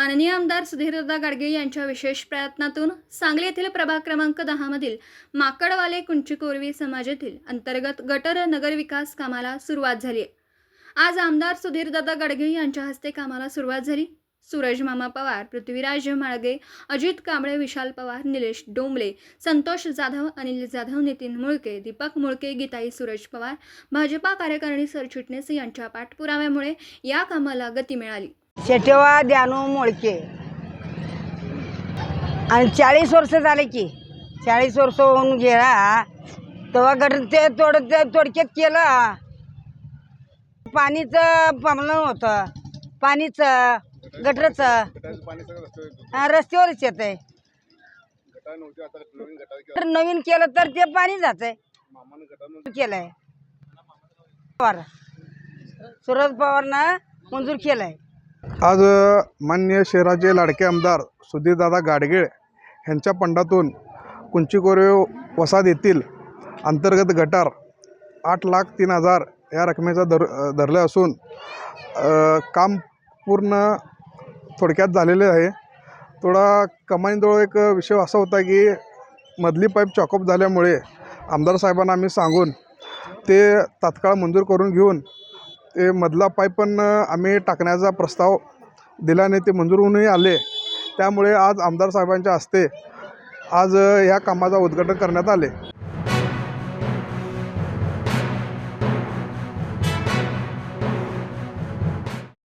माननीय आमदार सुधीरदादा गाडगे यांच्या विशेष प्रयत्नातून सांगली येथील प्रभाग क्रमांक दहामधील माकडवाले कुंचिकोरवी समाजातील अंतर्गत गटर नगरविकास कामाला सुरुवात झाली आहे. आज आमदार सुधीरदादा गाडगे यांच्या हस्ते कामाला सुरुवात झाली. सूरज मामा पवार पृथ्वीराज माळगे अजित कांबळे विशाल पवार निलेश डोंबले संतोष जाधव अनिल जाधव नितीन मुळके दीपक मुळके गीताई सूरज पवार भाजपा कार्यकारिणी सरचिटणीस यांच्या पाठपुराव्यामुळे या कामाला गती मिळाली. शेटेवा द्यानू मोळके आणि चाळीस वर्ष झाले की चाळीस वर्ष होऊन गेला तेव्हा गट ते तोड ते तोडक्यात केलं. पाणीचं पमलं होतं. पाणीचं गटरचं. रस्त्यावरच येत आहे तर नवीन केलं तर ते पाणी जात आहे केलंय. पवार. सुरज पवारनं मंजूर केलंय. आज मान्य माननीय शहराचे लाडके आमदार सुधीरदादा गाडगीळ यांच्या पंडातून कुंचिकोरे वसाद येथील अंतर्गत गटार आठ लाख तीन हजार या रकमेचा धर अ, धरलं असून काम पूर्ण थोडक्यात झालेले आहे. थोडा कमाईजवळ एक विषय असा होता की मधली पाईप चॉकअप झाल्यामुळे आमदार साहेबांना आम्ही सांगून ते तात्काळ मंजूर करून घेऊन ते मधला पाईप पण आम्ही टाकण्याचा प्रस्ताव दिल्याने ते मंजूर होऊनही आले. त्यामुळे आज आमदार साहेबांच्या हस्ते आज या ह्या कामाचा उद्घाटन करण्यात आले.